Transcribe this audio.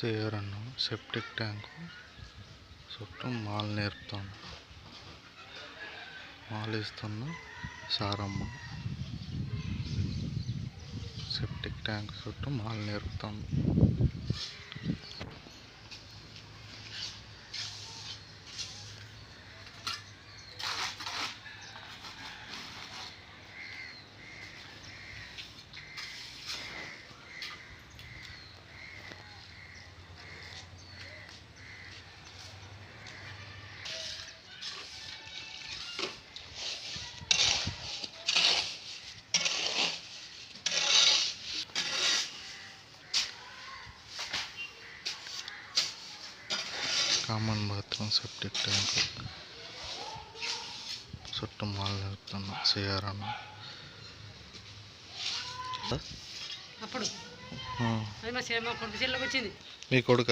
సేరన్ను septic tank. చుట్టూ మాల్ నేర్పుతాను. మాల్ ఇస్తున్న. సారమ్మ. సెప్టిక్ ట్యాంక్ చుట్టూ మాల్ నేర్పుతాను. కామన్ బాత్రూమ్ సెప్టిక్ ట్యాంక్ చుట్టూ మాల్ అప్పుడు? మా కొడుకు చెల్లెకి వచ్చింది. మీ కొడుక?